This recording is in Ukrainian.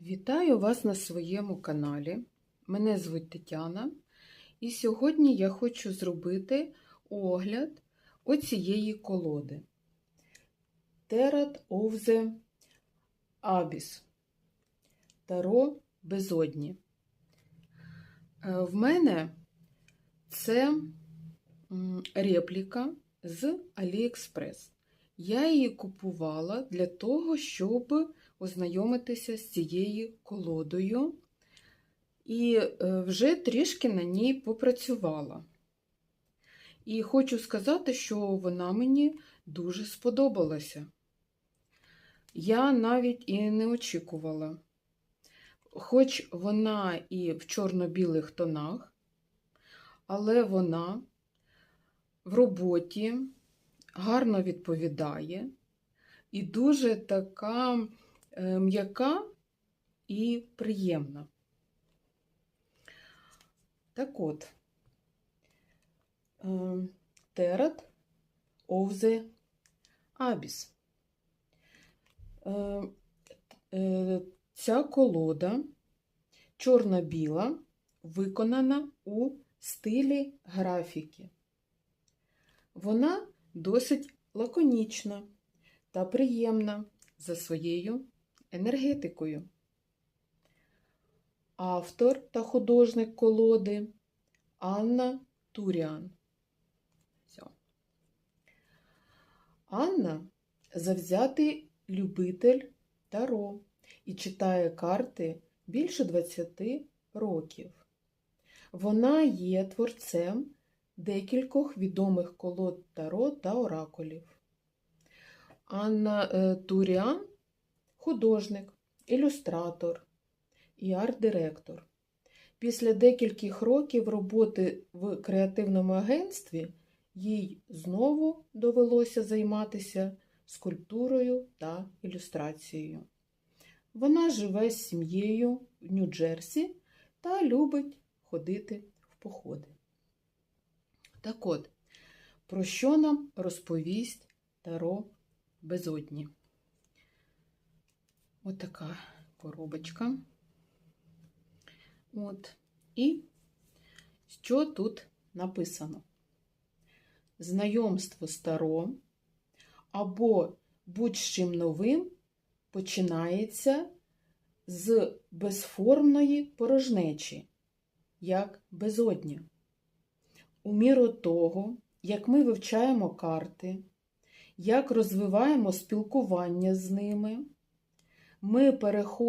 Вітаю вас на своєму каналі. Мене звуть Тетяна, і сьогодні я хочу зробити огляд оцієї колоди Терат of the Таро Безодні. Е, В мене це репліка з AliExpress. Я її купувала для того, щоб ознайомитися з цією колодою і е, вже трішки на ній попрацювала. І хочу сказати, що вона мені дуже сподобалася. Я навіть і не очікувала. Хоч вона і в чорно-білих тонах, але вона в роботі гарно відповідає і дуже така м'яка і приємна. Так от, е, Терат of the Abyss. Е, е, Ця колода чорно-біла, виконана у стилі графіки. Вона досить лаконічна та приємна за своєю енергетикою. Автор та художник колоди Анна Туріан. Анна завзятий любитель Таро і читає карти більше 20 років. Вона є творцем декількох відомих колод Таро та оракулів. Анна е, Туріан художник, ілюстратор і арт-директор. Після декількох років роботи в креативному агентстві їй знову довелося займатися скульптурою та ілюстрацією. Вона живе з сім'єю в Нью-Джерсі та любить ходити в походи. Так от, про що нам розповість Таро Безодні? Отака коробочка. От. І що тут написано? Знайомство з Таро або будь-чим новим починається з безформної порожнечі, як безодня. У міру того, як ми вивчаємо карти, як розвиваємо спілкування з ними, ми переходимо